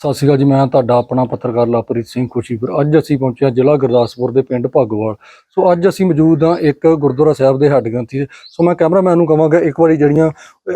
ਸਤਿ ਸ਼੍ਰੀ ਅਕਾਲ ਜੀ, ਮੈਂ ਤੁਹਾਡਾ ਆਪਣਾ ਪੱਤਰਕਾਰ ਲਵਪ੍ਰੀਤ ਸਿੰਘ ਖੁਸ਼ੀਪੁਰ। ਅੱਜ ਅਸੀਂ ਪਹੁੰਚੇ ਹਾਂ ਜ਼ਿਲ੍ਹਾ ਗੁਰਦਾਸਪੁਰ ਦੇ ਪਿੰਡ ਭਾਗੋਵਾਲ। ਸੋ ਅੱਜ ਅਸੀਂ ਮੌਜੂਦ ਹਾਂ ਇੱਕ ਗੁਰਦੁਆਰਾ ਸਾਹਿਬ ਦੇ ਹੈੱਡ ਗ੍ਰੰਥੀ ਸੋ ਮੈਂ ਕੈਮਰਾਮੈਨ ਨੂੰ ਕਹਾਂਗਾ, ਇੱਕ ਵਾਰੀ ਜਿਹੜੀਆਂ,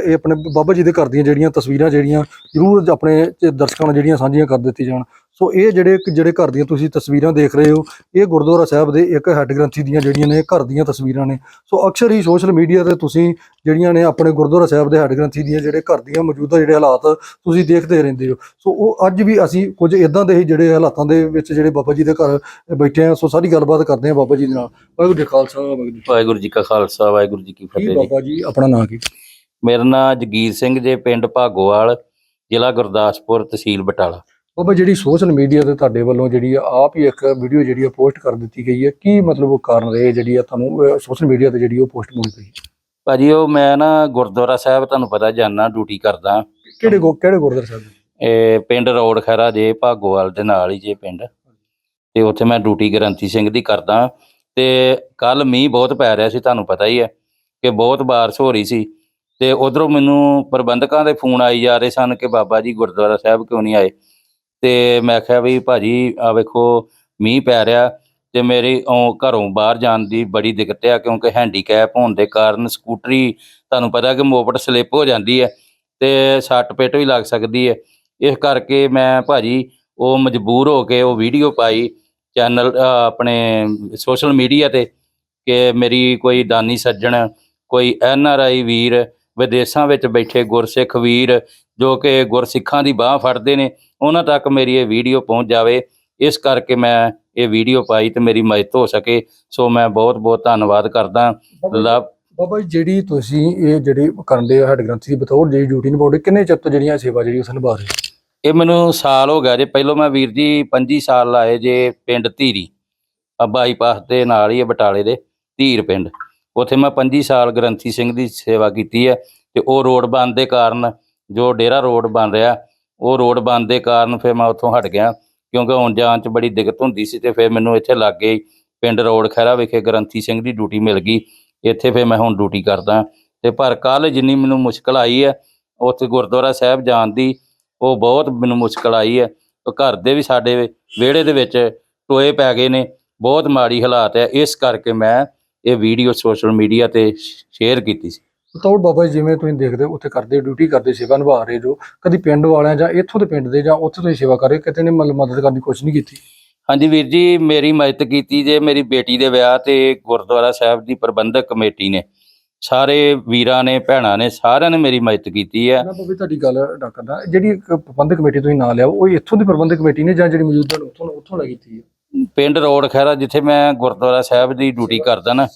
ਇਹ ਆਪਣੇ ਬਾਬਾ ਜੀ ਦੇ ਘਰ ਦੀਆਂ ਜਿਹੜੀਆਂ ਤਸਵੀਰਾਂ ਜਿਹੜੀਆਂ, ਜ਼ਰੂਰ ਆਪਣੇ ਦਰਸ਼ਕਾਂ ਨਾਲ ਜਿਹੜੀਆਂ ਸਾਂਝੀਆਂ ਕਰ ਦਿੱਤੀ ਜਾਣ। ਸੋ ਇਹ ਜਿਹੜੇ ਜਿਹੜੇ ਘਰ ਦੀਆਂ ਤੁਸੀਂ ਤਸਵੀਰਾਂ ਦੇਖ ਰਹੇ ਹੋ ਇਹ ਗੁਰਦੁਆਰਾ ਸਾਹਿਬ ਦੇ ਇੱਕ ਹੈੱਡ ਗ੍ਰੰਥੀ ਦੀਆਂ ਜਿਹੜੀਆਂ ਨੇ ਘਰ ਦੀਆਂ ਤਸਵੀਰਾਂ ਨੇ। ਸੋ ਅਕਸਰ ਹੀ ਸੋਸ਼ਲ ਮੀਡੀਆ ਤੇ ਤੁਸੀਂ ਜਿਹੜੀਆਂ ਨੇ ਆਪਣੇ ਗੁਰਦੁਆਰਾ ਸਾਹਿਬ ਦੇ ਹੈੱਡ ਗ੍ਰੰਥੀ ਦੀਆਂ ਜਿਹੜੇ ਘਰ ਦੀਆਂ ਮੌਜੂਦਾ ਜਿਹੜੇ ਹਾਲਾਤ ਤੁਸੀਂ ਦੇਖਦੇ ਰਹਿੰਦੇ ਹੋ। ਸੋ ਉਹ ਅੱਜ ਵੀ ਅਸੀਂ ਕੁਝ ਇਦਾਂ ਦੇ ਹੀ ਜਿਹੜੇ ਹਾਲਾਤਾਂ ਦੇ ਵਿੱਚ ਜਿਹੜੇ ਬਾਬਾ ਜੀ ਦੇ ਘਰ ਬੈਠੇ ਆ ਸੋ ਸਾਰੀ ਗੱਲਬਾਤ ਕਰਦੇ ਆ ਬਾਬਾ ਜੀ ਦੇ ਨਾਲ। ਵਾਹਿਗੁਰੂ ਜੀ ਕਾ ਖਾਲਸਾ ਵਾਹਿਗੁਰੂ ਜੀ ਕੀ ਵਾਹਿਗੁਰੂ ਜੀ ਕਾ ਖਾਲਸਾ ਵਾਹਿਗੁਰੂ ਜੀ ਕੀ ਫਤਿਹ ਫਤਿਹ ਜੀ। ਬਾਬਾ ਜੀ ਆਪਣਾ ਨਾਂ ਕੀ? ਮੇਰਾ ਨਾਮ ਜਗੀਰ ਸਿੰਘ ਜੇ ਪਿੰਡ ਭਾਗੋਵਾਲ ਜ਼ਿਲ੍ਹਾ ਗੁਰਦਾਸਪੁਰ ਤਹਿਸੀਲ ਬਟਾਲਾ। ਬਾਬਾ ਜਿਹੜੀ ਸੋਸ਼ਲ ਮੀਡੀਆ ਤੇ ਤੁਹਾਡੇ ਵੱਲੋਂ ਜਿਹੜੀ ਆ ਆਪ ਹੀ ਇੱਕ ਵੀਡੀਓ ਜਿਹੜੀ ਆ ਪੋਸਟ ਕਰ ਦਿੱਤੀ ਗਈ ਹੈ ਕੀ ਮਤਲਬ ਉਹ ਕਾਰਨ ਰਹੇ ਜਿਹੜੀ ਆ ਤੁਹਾਨੂੰ ਸੋਸ਼ਲ ਮੀਡੀਆ ਤੇ ਜਿਹੜੀ ਉਹ ਪੋਸਟ ਹੋਣੀ ਪਈ ਭਾਜੀ ਉਹ ਮੈਂ ਨਾ ਗੁਰਦੁਆਰਾ ਸਾਹਿਬ ਤੁਹਾਨੂੰ ਪਤਾ ਜਾਨਾ ਡਿਊਟੀ ਕਰਦਾ। ਕਿਹੜੇ ਗੋ ਕਿਹੜੇ ਗੁਰਦੁਆਰਾ ਸਾਹਿਬ? ਇਹ ਪਿੰਡ ਰੋਡ ਖੈਰਾ ਜੇ ਭਾਗੋਵਾਲ ਦੇ ਨਾਲ ਹੀ ਜੇ ਪਿੰਡ। ਤੇ ਉੱਥੇ ਮੈਂ ਡਿਊਟੀ ਗ੍ਰੰਥੀ ਸਿੰਘ ਦੀ ਕਰਦਾ। ਤੇ ਕੱਲ ਮੀਂਹ ਬਹੁਤ ਪੈ ਰਿਹਾ ਸੀ ਤੁਹਾਨੂੰ ਪਤਾ ਹੀ ਹੈ ਕਿ ਬਹੁਤ ਬਾਰਿਸ਼ ਹੋ ਰਹੀ ਸੀ। ਤੇ ਉਧਰੋਂ ਮੈਨੂੰ ਪ੍ਰਬੰਧਕਾਂ ਦੇ ਫੋਨ ਆਈ ਜਾ ਰਹੇ ਸਨ ਕਿ ਬਾਬਾ ਜੀ ਗੁਰਦੁਆਰਾ ਸਾਹਿਬ ਕਿਉਂ ਨਹੀਂ ਆਏ? ਤੇ ਮੈਂ ਕਿਹਾ ਵੀ ਭਾਜੀ ਆ ਵੇਖੋ, ਮੀਂਹ ਪੈ ਰਿਹਾ ਤੇ ਮੇਰੀ ਉਹ ਘਰੋਂ ਬਾਹਰ ਜਾਣ ਦੀ ਬੜੀ ਦਿੱਕਤ ਆ, ਕਿਉਂਕਿ ਹੈਂਡੀਕੈਪ ਹੋਣ ਦੇ ਕਾਰਨ ਸਕੂਟਰੀ ਤੁਹਾਨੂੰ ਪਤਾ ਕਿ ਮੋਪੜ ਸਲਿੱਪ ਹੋ ਜਾਂਦੀ ਹੈ ਤੇ ਸੱਟ ਪਿੱਟ ਵੀ ਲੱਗ ਸਕਦੀ ਹੈ। ਇਸ ਕਰਕੇ ਮੈਂ ਭਾਜੀ, ਉਹ ਮਜਬੂਰ ਹੋ ਕੇ ਉਹ ਵੀਡੀਓ ਪਾਈ ਚੈਨਲ ਆਪਣੇ ਸੋਸ਼ਲ ਮੀਡੀਆ ਤੇ ਕਿ ਮੇਰੀ ਕੋਈ ਦਾਨੀ ਸੱਜਣ, ਕੋਈ ਐਨ ਆਰ ਆਈ ਵੀਰ, ਵਿਦੇਸ਼ਾਂ ਵਿੱਚ ਬੈਠੇ ਗੁਰਸਿੱਖ ਵੀਰ ਜੋ ਕਿ ਗੁਰਸਿੱਖਾਂ ਦੀ ਬਾਹ ਫੜਦੇ ਨੇ ਉਹਨਾਂ ਤੱਕ ਮੇਰੀ ਇਹ ਵੀਡੀਓ ਪਹੁੰਚ ਜਾਵੇ। ਇਸ ਕਰਕੇ ਮੈਂ ਇਹ ਵੀਡੀਓ ਪਾਈ ਤੇ ਮੇਰੀ ਮਦਦ ਹੋ ਸਕੇ। ਸੋ ਮੈਂ ਬਹੁਤ ਬਹੁਤ ਧੰਨਵਾਦ ਕਰਦਾ। ਲਵ ਬਾਬਾ ਜੀ ਜਿਹੜੀ ਤੁਸੀਂ ਇਹ ਜਿਹੜੀ ਕਰਨ ਦੇ ਹੈਡ ਗ੍ਰੰਥੀ ਦੀ ਬਤੌਰ ਜਿਹੜੀ ਡਿਊਟੀ ਨਿਭਾਉਂਦੇ ਕਿੰਨੇ ਚਿਰ ਤੋਂ ਜਿਹੜੀਆਂ ਸੇਵਾ ਜਿਹੜੀ ਉਸ ਨਿਭਾ ਰਹੇ? ਹੋ? ਇਹ ਮੈਨੂੰ ਸਾਲ ਹੋ ਗਿਆ ਜੇ। ਪਹਿਲੋਂ ਮੈਂ ਵੀਰ ਜੀ 25 ਸਾਲ ਲਾਏ ਜੇ ਪਿੰਡ ਧੀਰੀ। ਆ ਬਾਈਪਾਸ ਦੇ ਨਾਲ ਹੀ ਹੈ ਬਟਾਲੇ ਦੇ ਧੀਰ ਪਿੰਡ। ਉੱਥੇ ਮੈਂ 25 ਸਾਲ ਗ੍ਰੰਥੀ ਸਿੰਘ ਦੀ ਸੇਵਾ ਕੀਤੀ ਹੈ ਤੇ ਉਹ ਰੋਡ ਬੰਦ ਦੇ ਕਾਰਨ ਜੋ ਡੇਰਾ ਰੋਡ ਬਣ ਰਿਹਾ, ਉਹ ਰੋਡ ਬੰਦ ਦੇ ਕਾਰਨ ਫਿਰ ਮੈਂ ਉੱਥੋਂ ਹਟ ਗਿਆ, ਕਿਉਂਕਿ ਹੁਣ ਜਾਣ 'ਚ ਬੜੀ ਦਿੱਕਤ ਹੁੰਦੀ ਸੀ ਤੇ ਫਿਰ ਮੈਨੂੰ ਇੱਥੇ ਲੱਗੇ ਹੀ ਪਿੰਡ ਰੋਡ ਖਹਿਰਾ ਵਿਖੇ ਗ੍ਰੰਥੀ ਸਿੰਘ ਦੀ ਡਿਊਟੀ ਮਿਲ ਗਈ, ਇੱਥੇ ਫਿਰ ਮੈਂ ਹੁਣ ਡਿਊਟੀ ਕਰਦਾ। ਤੇ ਪਰ ਕੱਲ ਜਿੰਨੀ ਮੈਨੂੰ ਮੁਸ਼ਕਲ ਆਈ ਹੈ, ਉੱਥੇ ਗੁਰਦੁਆਰਾ ਸਾਹਿਬ ਜਾਣ ਦੀ, ਉਹ ਬਹੁਤ ਮੈਨੂੰ ਮੁਸ਼ਕਲ ਆਈ ਹੈ। ਘਰ ਦੇ ਵੀ ਸਾਡੇ ਵਿਹੜੇ ਦੇ ਵਿੱਚ ਟੋਏ ਪੈ ਗਏ ਨੇ, ਬਹੁਤ ਮਾੜੀ ਹਾਲਾਤ ਹੈ, ਇਸ ਕਰਕੇ ਮੈਂ ਇਹ ਵੀਡੀਓ ਸੋਸ਼ਲ ਮੀਡੀਆ ਤੇ ਸ਼ੇਅਰ ਕੀਤੀ ਸੀ। ਬਤੌਰ ਬਾਬਾ ਜੀ ਜਿਵੇਂ ਤੁਸੀਂ ਦੇਖਦੇ ਹੋ, ਉੱਥੇ ਕਰਦੇ ਡਿਊਟੀ ਕਰਦੇ, ਸੇਵਾ ਨਿਭਾ ਰਹੇ ਜੋ, ਕਦੀ ਪਿੰਡ ਵਾਲਿਆਂ ਜਾਂ ਇੱਥੋਂ ਦੇ ਪਿੰਡ ਦੇ ਜਾਂ ਉੱਥੇ ਤੁਸੀਂ ਸੇਵਾ ਕਰ ਰਹੇ ਕਿਤੇ ਨੇ ਮਤਲਬ ਮਦਦ ਕਰਨ ਦੀ ਕੋਸ਼ਿਸ਼ ਨਹੀਂ ਕੀਤੀ? ਹਾਂਜੀ ਵੀਰ ਜੀ, ਮੇਰੀ ਮਦਦ ਕੀਤੀ ਜੇ ਮੇਰੀ ਬੇਟੀ ਦੇ ਵਿਆਹ ਤੇ ਗੁਰਦੁਆਰਾ ਸਾਹਿਬ ਦੀ ਪ੍ਰਬੰਧਕ ਕਮੇਟੀ ਨੇ। ਸਾਰੇ ਵੀਰਾਂ ਨੇ ਭੈਣਾਂ ਨੇ ਸਾਰਿਆਂ ਨੇ ਮੇਰੀ ਮਦਦ ਕੀਤੀ ਹੈ। ਮੈਂ ਬਾਬਾ ਤੁਹਾਡੀ ਗੱਲ ਡਾਕਦਾ ਜਿਹੜੀ ਇੱਕ ਪ੍ਰਬੰਧਕ ਕਮੇਟੀ ਤੁਸੀਂ ਨਾਂ ਲਿਆ ਉਹ ਇੱਥੋਂ ਦੀ ਪ੍ਰਬੰਧਕ ਕਮੇਟੀ ਨੇ ਜਾਂ ਜਿਹੜੀ ਮੌਜੂਦਾ ਨੇ ਉੱਥੋਂ ਉੱਥੋਂ ਲੈ ਕੀਤੀ ਹੈ? ਪਿੰਡ ਰੋਡ ਖੈਰਾ ਜਿੱਥੇ ਮੈਂ ਗੁਰਦੁਆਰਾ ਸਾਹਿਬ ਦੀ ਡਿਊਟੀ ਕਰਦਾ ਨਾ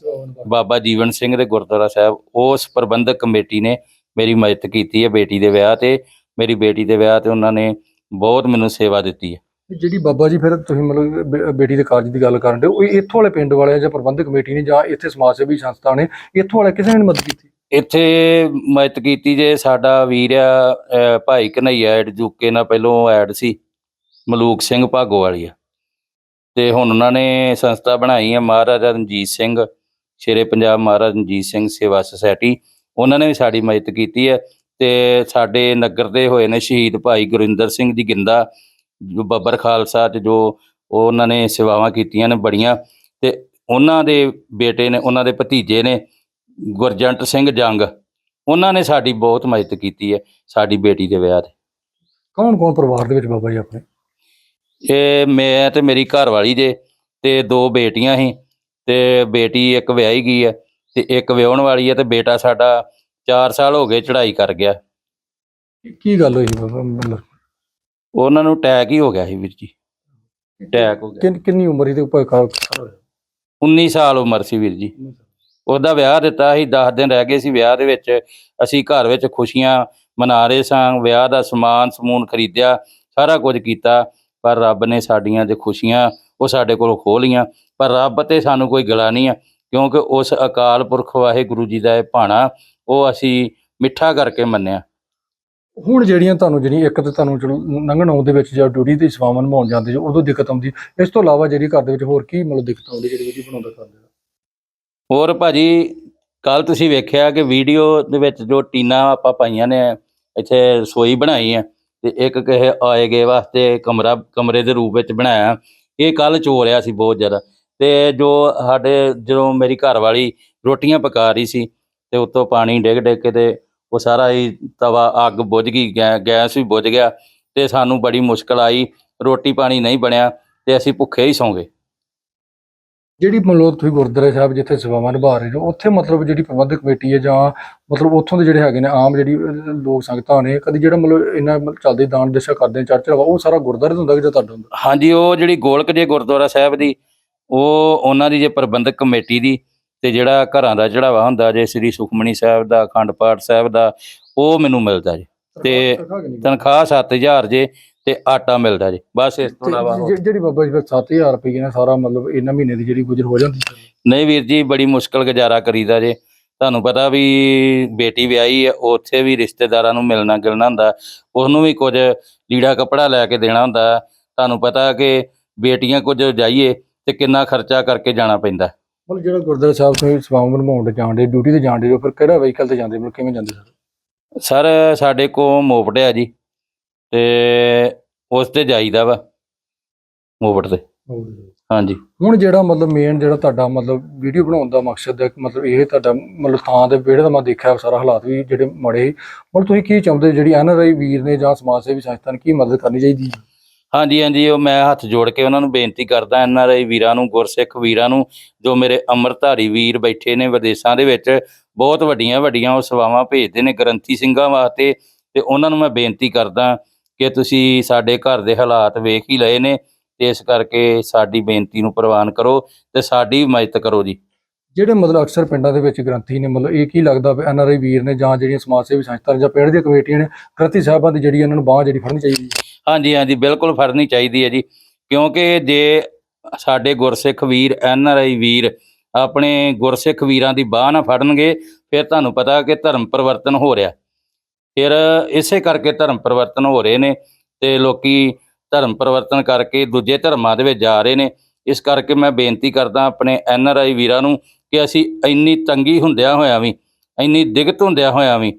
ਬਾਬਾ ਜੀਵਨ ਸਿੰਘ ਦੇ ਗੁਰਦੁਆਰਾ ਸਾਹਿਬ ਉਸ ਪ੍ਰਬੰਧਕ ਕਮੇਟੀ ਨੇ ਮੇਰੀ ਮਦਦ ਕੀਤੀ ਹੈ ਬੇਟੀ ਦੇ ਵਿਆਹ ਤੇ। ਮੇਰੀ ਬੇਟੀ ਦੇ ਵਿਆਹ ਤੇ ਉਹਨਾਂ ਨੇ ਬਹੁਤ ਮੈਨੂੰ ਸੇਵਾ ਦਿੱਤੀ ਹੈ। ਜਿਹੜੀ ਬਾਬਾ ਜੀ ਫਿਰ ਤੁਸੀਂ ਮਤਲਬ ਬੇ- ਬੇਟੀ ਦੇ ਕਾਰਜ ਦੀ ਗੱਲ ਕਰਨ ਦੇ ਉਹ ਇੱਥੋਂ ਵਾਲੇ ਪਿੰਡ ਵਾਲੇ ਜਾਂ ਪ੍ਰਬੰਧਕ ਕਮੇਟੀ ਨੇ ਜਾਂ ਇੱਥੇ ਸਮਾਜ ਸੇਵੀ ਸੰਸਥਾ ਨੇ, ਇੱਥੋਂ ਵਾਲੇ ਕਿਸੇ ਨੇ ਨੀ ਮਦਦ ਕੀਤੀ? ਇੱਥੇ ਮਦਦ ਕੀਤੀ ਜੇ, ਸਾਡਾ ਵੀਰ ਆ ਅਹ ਭਾਈ ਕਨਈਆ ਐਡ ਜੁਕੇ ਨਾਲ ਪਹਿਲੋਂ ਐਡ ਸੀ, ਮਲੂਕ ਸਿੰਘ ਭਾਗੋ ਵਾਲੀ ਆ। ਤੇ ਹੁਣ ਉਹਨਾਂ ਨੇ ਸੰਸਥਾ ਬਣਾਈ ਹੈ ਮਹਾਰਾਜਾ ਰਣਜੀਤ ਸਿੰਘ, ਸ਼ੇਰੇ ਪੰਜਾਬ ਮਹਾਰਾਜਾ ਰਣਜੀਤ ਸਿੰਘ ਸੇਵਾ ਸੁਸਾਇਟੀ, ਉਹਨਾਂ ਨੇ ਵੀ ਸਾਡੀ ਮਦਦ ਕੀਤੀ ਹੈ ਤੇ ਸਾਡੇ ਨਗਰ ਦੇ ਹੋਏ ਨੇ ਸ਼ਹੀਦ ਭਾਈ ਗੁਰਿੰਦਰ ਸਿੰਘ ਜੀ ਗਿੰਦਾ ਜੋ ਬੱਬਰ ਖਾਲਸਾ ਚ ਜੋ ਉਹਨਾਂ ਨੇ ਸੇਵਾਵਾਂ ਕੀਤੀਆਂ ਨੇ ਬੜੀਆਂ ਤੇ ਉਹਨਾਂ ਦੇ ਬੇਟੇ ਨੇ ਉਹਨਾਂ ਦੇ ਭਤੀਜੇ ਨੇ ਗੁਰਜੰਟ ਸਿੰਘ ਜੰਗ ਉਹਨਾਂ ਨੇ ਸਾਡੀ ਬਹੁਤ ਮਦਦ ਕੀਤੀ ਹੈ ਸਾਡੀ ਬੇਟੀ ਦੇ ਵਿਆਹ ਤੇ। ਕੌਣ ਕੌਣ ਪਰਿਵਾਰ ਦੇ ਵਿੱਚ ਬਾਬਾ ਜੀ ਆਪਣੇ? ਇਹ ਮੈਂ ਤੇ ਮੇਰੀ ਘਰ ਵਾਲੀ ਜੇ ਤੇ ਦੋ ਬੇਟੀਆਂ ਸੀ ਤੇ ਬੇਟੀ ਇੱਕ ਵਿਆਹੀ ਗਈ ਹੈ ਤੇ ਇੱਕ ਵਿਆਹਣ ਵਾਲੀ ਹੈ ਤੇ ਬੇਟਾ ਸਾਡਾ 4 ਸਾਲ ਹੋ ਗਏ ਚੜ੍ਹਾਈ ਕਰ ਗਿਆ। ਕੀ- ਗੱਲ ਹੋਈ ਬਾਬਾ ਉਹਨਾਂ ਨੂੰ ਅਟੈਕ ਹੀ ਹੋ ਗਿਆ ਸੀ ਵੀਰ ਜੀ। ਅਟੈਕ ਹੋ ਗਿਆ। ਕਿੰਨ- ਕਿੰਨੀ ਉਮਰ ਤੇ ਉੱਪਰ ਕਾ 19 ਸਾਲ ਉਮਰ ਸੀ ਵੀਰ ਜੀ। ਉਹਦਾ ਵਿਆਹ ਦਿੱਤਾ ਸੀ 10 ਦਿਨ ਰਹਿ ਗਏ ਸੀ ਵਿਆਹ ਦੇ ਵਿੱਚ। ਅਸੀਂ ਘਰ ਵਿੱਚ ਖੁਸ਼ੀਆਂ ਮਨਾ ਰਹੇ ਸਾਂ ਵਿਆਹ ਦਾ ਸਮਾਨ ਸਮੂਨ ਖਰੀਦਿਆ ਸਾਰਾ ਕੁਝ ਕੀਤਾ। ਪਰ ਰੱਬ ਨੇ ਸਾਡੀਆਂ ਜੇ ਖੁਸ਼ੀਆਂ ਉਹ ਸਾਡੇ ਕੋਲੋਂ ਖੋਹ ਲਈਆਂ। ਪਰ ਰੱਬ ਤੇ ਸਾਨੂੰ ਕੋਈ ਗਲਾ ਨਹੀਂ ਆ ਕਿਉਂਕਿ ਉਸ ਅਕਾਲ ਪੁਰਖ ਵਾਹਿਗੁਰੂ ਜੀ ਦਾ ਇਹ ਭਾਣਾ ਉਹ ਅਸੀਂ ਮਿੱਠਾ ਕਰਕੇ ਮੰਨਿਆ। ਹੁਣ ਜਿਹੜੀਆਂ ਤੁਹਾਨੂੰ ਜਿਹੜੀ ਇੱਕ ਤੇ ਤੁਹਾਨੂੰ ਚਲੋ ਲੰਘਣ ਆਉਣ ਦੇ ਵਿੱਚ ਜਾਂ ਡਿਊਟੀ ਤੇ ਸੇਵਾਵਾਂ ਨਿਭਾਉਣ ਜਾਂਦੇ ਜੋ, ਉਦੋਂ ਦਿੱਕਤ ਆਉਂਦੀ। ਇਸ ਤੋਂ ਇਲਾਵਾ ਜਿਹੜੀ ਘਰ ਦੇ ਵਿੱਚ ਹੋਰ ਕੀ ਮਤਲਬ ਦਿੱਕਤ ਆਉਂਦੀ ਜਿਹੜੀ ਵਿਧੀ ਬਣਾਉਂਦਾ ਕਰਦੇ ਹੋਰ ਭਾਜੀ ਕੱਲ ਤੁਸੀਂ ਵੇਖਿਆ ਕਿ ਵੀਡੀਓ ਦੇ ਵਿੱਚ ਜੋ ਟੀਨਾ ਆਪਾਂ ਪਾਈਆਂ ਨੇ, ਇੱਥੇ ਰਸੋਈ ਬਣਾਈ ਹੈ ਤੇ ਇੱਕ ਕਿਸੇ ਆਏ ਗਏ ਵਾਸਤੇ ਕਮਰਾ, ਕਮਰੇ ਦੇ ਰੂਪ ਵਿੱਚ ਬਣਾਇਆ। ਇਹ ਕੱਲ ਚੋਰਿਆ ਸੀ ਬਹੁਤ ਜ਼ਿਆਦਾ। ਤੇ ਜੋ ਸਾਡੇ, ਜਦੋਂ ਮੇਰੀ ਘਰ ਵਾਲੀ ਰੋਟੀਆਂ ਪਕਾ ਰਹੀ ਸੀ ਤੇ ਉੱਤੋਂ ਪਾਣੀ ਡਿੱਗ ਡਿੱਗ ਕੇ ਤੇ ਉਹ ਸਾਰਾ ਹੀ ਤਵਾ ਅੱਗ ਬੁਝ ਗਈ ਗੈ- ਗੈਸ ਵੀ ਬੁਝ ਗਿਆ ਤੇ ਸਾਨੂੰ ਬੜੀ ਮੁਸ਼ਕਲ ਆਈ ਰੋਟੀ ਪਾਣੀ ਨਹੀਂ ਬਣਿਆ ਤੇ ਅਸੀਂ ਭੁੱਖੇ ਹੀ ਸੌਂ ਗਏ। ਜਿਹੜੀ ਮਤਲਬ ਤੁਸੀਂ ਗੁਰਦੁਆਰਾ ਸਾਹਿਬ ਜਿੱਥੇ ਸੇਵਾਵਾਂ ਨਿਭਾ ਰਹੇ ਹੋ ਉੱਥੇ ਮਤਲਬ ਜਿਹੜੀ ਪ੍ਰਬੰਧਕ ਕਮੇਟੀ ਹੈ ਜਾਂ ਮਤਲਬ ਉੱਥੋਂ ਦੇ ਜਿਹੜੇ ਹੈਗੇ ਨੇ ਆਮ ਜਿਹੜੀ ਅਹ, ਲੋਕ ਸੰਗਤਾਂ ਨੇ ਕਦੀ ਜਿਹੜਾ ਮਤਲਬ ਇਹਨਾਂ ਮਤਲਬ ਚੱਲਦੇ ਦਾਨ ਦਿਸ਼ਾ ਕਰਦੇ ਚਰਚ ਲਵਾ ਉਹ ਸਾਰਾ ਗੁਰਦੁਆਰੇ ਤੋਂ ਹੁੰਦਾ ਕਿ ਜਾਂ ਤੁਹਾਡਾ ਹੁੰਦਾ? ਹਾਂਜੀ ਉਹ ਜਿਹੜੀ ਗੋਲਕ ਜੇ ਗੁਰਦੁਆਰਾ ਸਾਹਿਬ ਦੀ ਉਹ ਉਹਨਾਂ ਦੀ ਜੇ ਪ੍ਰਬੰਧਕ ਕਮੇਟੀ ਦੀ ਤੇ ਜਿਹੜਾ ਘਰਾਂ ਦਾ ਚੜਾਵਾ ਹੁੰਦਾ ਜੇ ਸ੍ਰੀ ਸੁਖਮਣੀ ਸਾਹਿਬ ਦਾ ਅਖੰਡ ਪਾਠ ਸਾਹਿਬ ਦਾ ਉਹ ਮੈਨੂੰ ਮਿਲਦਾ ਜੀ। ਤੇ ਤਨਖਾਹ ਕਿੰਨੀ? ਤਨਖਾਹ 7000 ਜੇ ਤੇ ਆਟਾ ਮਿਲਦਾ ਜੀ। ਬਸ ਇਸ ਤੋਂ ਇਲਾਵਾ ਜਿਹੜੀ ਬਾਬਾ ਜੀ ਫਿਰ 7000 ਰੁਪਏ ਨਾਲ ਸਾਰਾ ਮਤਲਬ ਇਹਨਾਂ ਮਹੀਨੇ ਦੀ ਜਿਹੜੀ ਗੁਜ਼ਰ ਹੋ ਜਾਂਦੀ ਨਹੀਂ ਵੀਰ ਜੀ ਬੜੀ ਮੁਸ਼ਕਲ ਗੁਜ਼ਾਰਾ ਕਰੀਦਾ ਜੇ। ਤੁਹਾਨੂੰ ਪਤਾ ਵੀ ਬੇਟੀ ਵਿਆਹੀ ਹੈ ਉੱਥੇ ਵੀ ਰਿਸ਼ਤੇਦਾਰਾਂ ਨੂੰ ਮਿਲਣਾ ਗਿਲਣਾ ਹੁੰਦਾ। ਉਹਨੂੰ ਵੀ ਕੁਝ ਲੀੜਾ ਕੱਪੜਾ ਲੈ ਕੇ ਦੇਣਾ ਹੁੰਦਾ। ਤੁਹਾਨੂੰ ਪਤਾ ਕਿ ਬੇਟੀਆਂ ਕੁਝ ਜਾਈਏ ਤੇ ਕਿੰਨਾ ਖਰਚਾ ਕਰਕੇ ਜਾਣਾ ਪੈਂਦਾ। ਮਤਲਬ ਜਿਹੜਾ ਗੁਰਦੁਆਰਾ ਸਾਹਿਬ ਤੋਂ ਸੇਵਾਵਾਂ ਨਿਭਾਉਣ ਦੇ ਜਾਂਦੇ ਡਿਊਟੀ ਤੇ ਜਾਂਦੇ ਹੋ ਫਿਰ ਕਿਹੜਾ ਵਹੀਕਲ ਤੇ ਜਾਂਦੇ ਮਤਲਬ ਕਿਵੇਂ ਜਾਂਦੇ ਸਰ? ਸਰ ਸਾਡੇ ਕੋ ਮੋਪੜ ਆ ਜੀ ਤੇ ਉਸ ਤੇ ਜਾਈਦਾ ਵਾ ਮੋਪੜ ਤੇ। ਹਾਂਜੀ। ਹੁਣ ਜਿਹੜਾ ਮਤਲਬ ਮੇਨ ਜਿਹੜਾ ਤੁਹਾਡਾ ਮਤਲਬ ਵੀਡੀਓ ਬਣਾਉਣ ਦਾ ਮਕਸਦ ਹੈ ਮਤਲਬ ਇਹ ਤੁਹਾਡਾ ਮਤਲਬ ਥਾਂ ਦੇ ਵਿਹੜੇ ਦਾ ਮੈਂ ਦੇਖਿਆ ਸਾਰਾ ਹਾਲਾਤ ਵੀ ਜਿਹੜੇ ਮਾੜੇ ਮਤਲਬ ਤੁਸੀਂ ਕੀ ਚਾਹੁੰਦੇ ਜਿਹੜੀ ਐਨਆਰਆਈ ਵੀਰ ਨੇ ਜਾਂ ਸਮਾਜ ਸੇਵੀ ਸੰਸਥਾ ਨੇ ਕੀ ਮਦਦ ਕਰਨੀ ਚਾਹੀਦੀ ਹੈ? ਹਾਂਜੀ ਹਾਂਜੀ, ਉਹ ਮੈਂ ਹੱਥ ਜੋੜ ਕੇ ਉਹਨਾਂ ਨੂੰ ਬੇਨਤੀ ਕਰਦਾ ਐਨ ਆਰ ਆਈ ਵੀਰਾਂ ਨੂੰ, ਗੁਰਸਿੱਖ ਵੀਰਾਂ ਨੂੰ, ਜੋ ਮੇਰੇ ਅੰਮ੍ਰਿਤਧਾਰੀ ਵੀਰ ਬੈਠੇ ਨੇ ਵਿਦੇਸ਼ਾਂ ਦੇ ਵਿੱਚ, ਬਹੁਤ ਵੱਡੀਆਂ ਵੱਡੀਆਂ ਉਹ ਸੇਵਾਵਾਂ ਭੇਜਦੇ ਨੇ ਗ੍ਰੰਥੀ ਸਿੰਘਾਂ ਵਾਸਤੇ, ਤੇ ਉਹਨਾਂ ਨੂੰ ਮੈਂ ਬੇਨਤੀ ਕਰਦਾ ਕਿ ਤੁਸੀਂ ਸਾਡੇ ਘਰ ਦੇ ਹਾਲਾਤ ਵੇਖ ਹੀ ਲਏ ਨੇ, ਤੇ ਇਸ ਕਰਕੇ ਸਾਡੀ ਬੇਨਤੀ ਨੂੰ ਪ੍ਰਵਾਨ ਕਰੋ ਤੇ ਸਾਡੀ ਮਦਦ ਕਰੋ ਜੀ। ਜਿਹੜੇ ਮਤਲਬ ਅਕਸਰ ਪਿੰਡਾਂ ਦੇ ਵਿੱਚ ਗ੍ਰੰਥੀ ਨੇ, ਮਤਲਬ ਇਹ ਕੀ ਲੱਗਦਾ ਵੀ ਆਈ ਵੀਰ ਨੇ ਜਾਂ ਜਿਹੜੀਆਂ ਸਮਾਜ ਸੇਵੀ ਸੰਸਥਾ ਜਾਂ ਪਿੰਡ ਦੀਆਂ ਕਮੇਟੀਆਂ ਨੇ, ਗ੍ਰੰਥੀ ਸਾਹਿਬਾਂ ਦੀ ਜਿਹੜੀ ਇਹਨਾਂ ਨੂੰ ਬਾਹ ਜਿਹੜੀ ਫੜਨੀ ਚਾਹੀਦੀ ਹੈ? ਹਾਂਜੀ ਹਾਂਜੀ, ਬਿਲਕੁਲ ਫੜਨੀ ਚਾਹੀਦੀ ਹੈ ਜੀ। ਕਿਉਂਕਿ ਜੇ ਸਾਡੇ ਗੁਰਸਿੱਖ ਵੀਰ, ਐਨ ਆਰ ਆਈ ਵੀਰ ਆਪਣੇ ਗੁਰਸਿੱਖ ਵੀਰਾਂ ਦੀ ਬਾਹ ਨਾ ਫੜਨਗੇ, ਫਿਰ ਤੁਹਾਨੂੰ ਪਤਾ ਕਿ ਧਰਮ ਪਰਿਵਰਤਨ ਹੋ ਰਿਹਾ। ਫਿਰ ਇਸੇ ਕਰਕੇ ਧਰਮ ਪਰਿਵਰਤਨ ਹੋ ਰਹੇ ਨੇ ਤੇ ਲੋਕੀ ਧਰਮ ਪਰਿਵਰਤਨ ਕਰਕੇ ਦੂਜੇ ਧਰਮਾਂ ਦੇ ਵਿੱਚ ਜਾ ਰਹੇ ਨੇ। ਇਸ ਕਰਕੇ ਮੈਂ ਬੇਨਤੀ ਕਰਦਾ ਆਪਣੇ ਐਨ ਆਰ ਆਈ ਵੀਰਾਂ ਨੂੰ ਕਿ ਅਸੀਂ ਇੰਨੀ ਤੰਗੀ ਹੁੰਦਿਆਂ ਹੋਇਆਂ ਵੀ, ਇੰਨੀ ਦਿੱਕਤ ਹੁੰਦਿਆਂ ਹੋਇਆਂ ਵੀ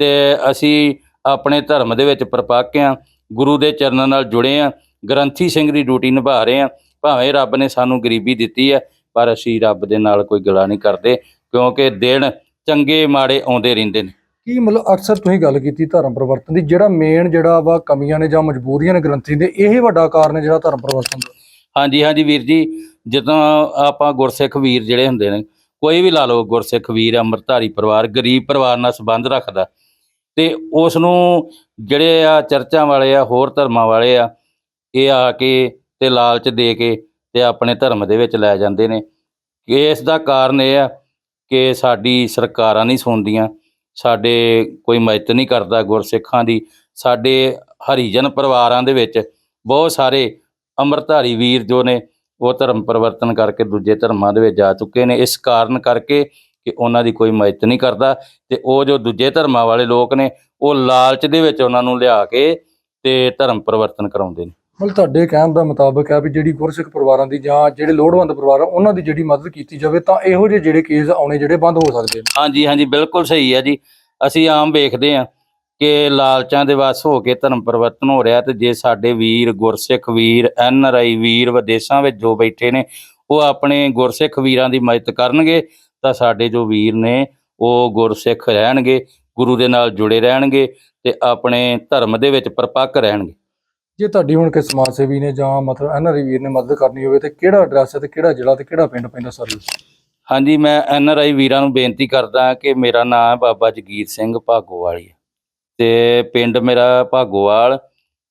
ਤੇ ਅਸੀਂ ਆਪਣੇ ਧਰਮ ਦੇ ਵਿੱਚ ਪਰਪੱਕ ਹਾਂ। ਗੁਰੂ ਦੇ ਚਰਨਾਂ ਨਾਲ ਜੁੜੇ ਆ ਗ੍ਰੰਥੀ ਸਿੰਘ ਦੀ ਡਿਊਟੀ ਨਿਭਾ ਰਹੇ ਆ। ਭਾਵੇਂ ਰੱਬ ਨੇ ਸਾਨੂੰ ਗਰੀਬੀ ਦਿੱਤੀ ਹੈ ਪਰ ਅਸੀਂ ਰੱਬ ਦੇ ਨਾਲ ਕੋਈ ਗਲਾ ਨਹੀਂ ਕਰਦੇ ਕਿਉਂਕਿ ਦਿਨ ਚੰਗੇ ਮਾੜੇ ਆਉਂਦੇ ਰਹਿੰਦੇ ਨੇ। ਕੀ ਮਤਲਬ ਅਕਸਰ ਤੁਸੀਂ ਗੱਲ ਕੀਤੀ ਧਰਮ ਪਰਿਵਰਤਨ ਦੀ ਜਿਹੜਾ ਮੇਨ ਜਿਹੜਾ ਵਾ ਕਮੀਆਂ ਨੇ ਜਾਂ ਮਜਬੂਰੀਆਂ ਨੇ ਗ੍ਰੰਥੀ ਦੇ ਇਹ ਵੱਡਾ ਕਾਰਨ ਹੈ ਜਿਹੜਾ ਧਰਮ ਪਰਿਵਰਤਨ ਦਾ। ਹਾਂਜੀ ਹਾਂਜੀ ਵੀਰ ਜੀ ਜਦੋਂ ਆਪਾਂ ਗੁਰਸਿੱਖ ਵੀਰ ਜਿਹੜੇ ਹੁੰਦੇ ਨੇ ਕੋਈ ਵੀ ਲਾ ਲਓ ਗੁਰਸਿੱਖ ਵੀਰ ਅੰਮ੍ਰਿਤਧਾਰੀ ਪਰਿਵਾਰ ਗਰੀਬ ਪਰਿਵਾਰ ਨਾਲ ਸੰਬੰਧ ਰੱਖਦਾ ਤੇ ਉਸ ਨੂੰ ਜਿਹੜੇ ਆ ਚਰਚਾਂ ਵਾਲੇ ਆ, ਹੋਰ ਧਰਮਾਂ ਵਾਲੇ ਆ, ਇਹ ਆ ਕੇ ਤੇ ਲਾਲਚ ਦੇ ਕੇ ਤੇ ਆਪਣੇ ਧਰਮ ਦੇ ਵਿੱਚ ਲੈ ਜਾਂਦੇ ਨੇ। ਇਸ ਦਾ ਕਾਰਨ ਇਹ ਆ ਕਿ ਸਾਡੀ ਸਰਕਾਰਾਂ ਨਹੀਂ ਸੁਣਦੀਆਂ, ਸਾਡੇ ਕੋਈ ਮਦਦ ਨਹੀਂ ਕਰਦਾ ਗੁਰਸਿੱਖਾਂ ਦੀ, ਸਾਡੇ ਹਰੀਜਨ ਪਰਿਵਾਰਾਂ ਦੇ ਵਿੱਚ ਬਹੁਤ ਸਾਰੇ ਅੰਮ੍ਰਿਤਧਾਰੀ ਵੀਰ ਜੋ ਨੇ, ਉਹ ਧਰਮ ਪਰਿਵਰਤਨ ਕਰਕੇ ਦੂਜੇ ਧਰਮਾਂ ਦੇ ਵਿੱਚ ਜਾ ਚੁੱਕੇ ਨੇ। ਇਸ ਕਾਰਨ ਕਰਕੇ ਕਿ ਉਹਨਾਂ ਦੀ ਕੋਈ ਮਦਦ ਨਹੀਂ ਕਰਦਾ ਤੇ ਉਹ ਜੋ ਦੂਜੇ ਧਰਮਾਂ ਵਾਲੇ ਲੋਕ ਨੇ ਉਹ ਲਾਲਚ ਦੇ ਵਿੱਚ ਉਹਨਾਂ ਨੂੰ ਲਿਆ ਕੇ ਤੇ ਧਰਮ ਪਰਿਵਰਤਨ ਕਰਾਉਂਦੇ ਨੇ। ਮਤਲਬ ਤੁਹਾਡੇ ਕਹਿਣ ਦਾ ਮੁਤਾਬਕ ਹੈ ਵੀ ਜਿਹੜੀ ਗੁਰਸਿੱਖ ਪਰਿਵਾਰਾਂ ਦੀ ਜਾਂ ਜਿਹੜੇ ਲੋੜਵੰਦ ਪਰਿਵਾਰ ਆ ਉਹਨਾਂ ਦੀ ਜਿਹੜੀ ਮਦਦ ਕੀਤੀ ਜਾਵੇ ਤਾਂ ਇਹੋ ਜਿਹੇ ਜਿਹੜੇ ਕੇਸ ਆਉਣੇ ਜਿਹੜੇ ਬੰਦ ਹੋ ਸਕਦੇ ਨੇ। ਹਾਂਜੀ ਹਾਂਜੀ ਬਿਲਕੁਲ ਸਹੀ ਹੈ ਜੀ। ਅਸੀਂ ਆਮ ਵੇਖਦੇ ਹਾਂ ਕਿ ਲਾਲਚਾਂ ਦੇ ਵਸ ਹੋ ਕੇ ਧਰਮ ਪਰਿਵਰਤਨ ਹੋ ਰਿਹਾ ਤੇ ਜੇ ਸਾਡੇ ਵੀਰ ਗੁਰਸਿੱਖ ਵੀਰ ਐਨ ਆਰ ਆਈ ਵੀਰ ਵਿਦੇਸ਼ਾਂ ਵਿੱਚ ਜੋ ਬੈਠੇ ਨੇ ਉਹ ਆਪਣੇ ਗੁਰਸਿੱਖ ਵੀਰਾਂ ਦੀ ਮਦਦ ਕਰਨਗੇ ਤਾਂ ਸਾਡੇ ਜੋ ਵੀਰ ਨੇ ਉਹ ਗੁਰਸਿੱਖ ਰਹਿਣਗੇ ਗੁਰੂ ਦੇ ਨਾਲ ਜੁੜੇ ਰਹਿਣਗੇ ਤੇ ਆਪਣੇ ਧਰਮ ਦੇ ਵਿੱਚ ਪਰਪੱਕ ਰਹਿਣਗੇ। ਜੇ ਤੁਹਾਡੀ ਹੁਣ ਕਿ ਸਮਾਜ ਸੇਵੀ ਨੇ ਜਾਂ ਮਤਲਬ ਐਨਆਰਆਈ ਵੀਰ ਨੇ ਮਦਦ ਕਰਨੀ ਹੋਵੇ ਤੇ ਕਿਹੜਾ ਐਡਰੈਸ ਹੈ ਤੇ ਕਿਹੜਾ ਜ਼ਿਲ੍ਹਾ ਤੇ ਕਿਹੜਾ ਪਿੰਡ ਪੈਂਦਾ ਸਰ? ਹਾਂਜੀ ਮੈਂ ਐਨ ਆਰ ਆਈ ਵੀਰਾਂ ਨੂੰ ਬੇਨਤੀ ਕਰਦਾ ਕਿ ਮੇਰਾ ਨਾਮ ਹੈ ਬਾਬਾ ਜਗੀਰ ਸਿੰਘ ਭਾਗੋਵਾਲੀ ਤੇ ਪਿੰਡ ਮੇਰਾ ਭਾਗੋਵਾਲ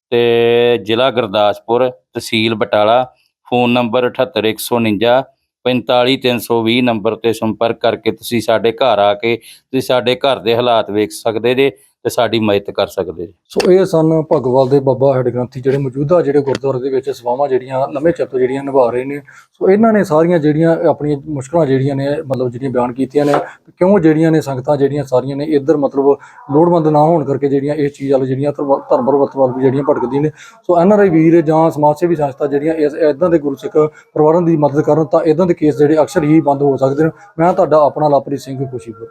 ਤੇ ਜ਼ਿਲ੍ਹਾ Gurdaspur tehsil Batala phone number 78149 45320 number ਤੇ ਸੰਪਰਕ ਕਰਕੇ ਤੁਸੀਂ ਸਾਡੇ ਘਰ ਆ ਕੇ, ਤੁਸੀਂ ਸਾਡੇ ਘਰ ਦੇ ਹਾਲਾਤ ਵੇਖ ਸਕਦੇ ਜੇ। ਤੇ ਸਾਡੀ ਮਦਦ ਕਰ ਸਕਦੇ ਜੀ। ਸੋ ਇਹ ਸਨ ਭਗਵਾਲ ਦੇ ਬਾਬਾ ਹੈਡ ਗ੍ਰੰਥੀ ਜਿਹੜੇ ਮੌਜੂਦਾ ਜਿਹੜੇ ਗੁਰਦੁਆਰੇ ਦੇ ਵਿੱਚ ਸੇਵਾਵਾਂ ਜਿਹੜੀਆਂ ਲੰਮੇ ਚਿਰ ਜਿਹੜੀਆਂ ਨਿਭਾ ਰਹੇ ਨੇ। ਸੋ ਇਹਨਾਂ ਨੇ ਸਾਰੀਆਂ ਜਿਹੜੀਆਂ ਆਪਣੀਆਂ ਮੁਸ਼ਕਲਾਂ ਜਿਹੜੀਆਂ ਨੇ, ਮਤਲਬ ਜਿਹੜੀਆਂ ਬਿਆਨ ਕੀਤੀਆਂ ਨੇ, ਕਿਉਂ ਜਿਹੜੀਆਂ ਨੇ ਸੰਗਤਾਂ ਜਿਹੜੀਆਂ ਸਾਰੀਆਂ ਨੇ, ਇੱਧਰ ਮਤਲਬ ਲੋੜਵੰਦ ਨਾ ਹੋਣ ਕਰਕੇ ਜਿਹੜੀਆਂ ਇਹ ਚੀਜ਼ ਵਾਲੇ ਜਿਹੜੀਆਂ ਧਰਮ ਧਰਮ ਪਰਿਵਰਤਨ ਵੱਲ ਵੀ ਜਿਹੜੀਆਂ ਭਟਕਦੀਆਂ ਨੇ। ਸੋ ਐੱਨ ਆਰ ਆਈ ਵੀਰ ਜਾਂ ਸਮਾਜ ਸੇਵੀ ਸੰਸਥਾ ਜਿਹੜੀਆਂ ਇਸ, ਇਦਾਂ ਦੇ ਗੁਰਸਿੱਖ ਪਰਿਵਾਰਾਂ ਦੀ ਮਦਦ ਕਰਨ ਤਾਂ ਇਦਾਂ ਦੇ ਕੇਸ ਜਿਹੜੇ ਅਕਸਰ ਹੀ ਬੰਦ ਹੋ ਸਕਦੇ ਨੇ। ਮੈਂ ਤੁਹਾਡਾ ਆਪਣਾ ਲਾਪਰੀ ਸਿੰਘ ਖੁਸ਼ੀਪੁਰ।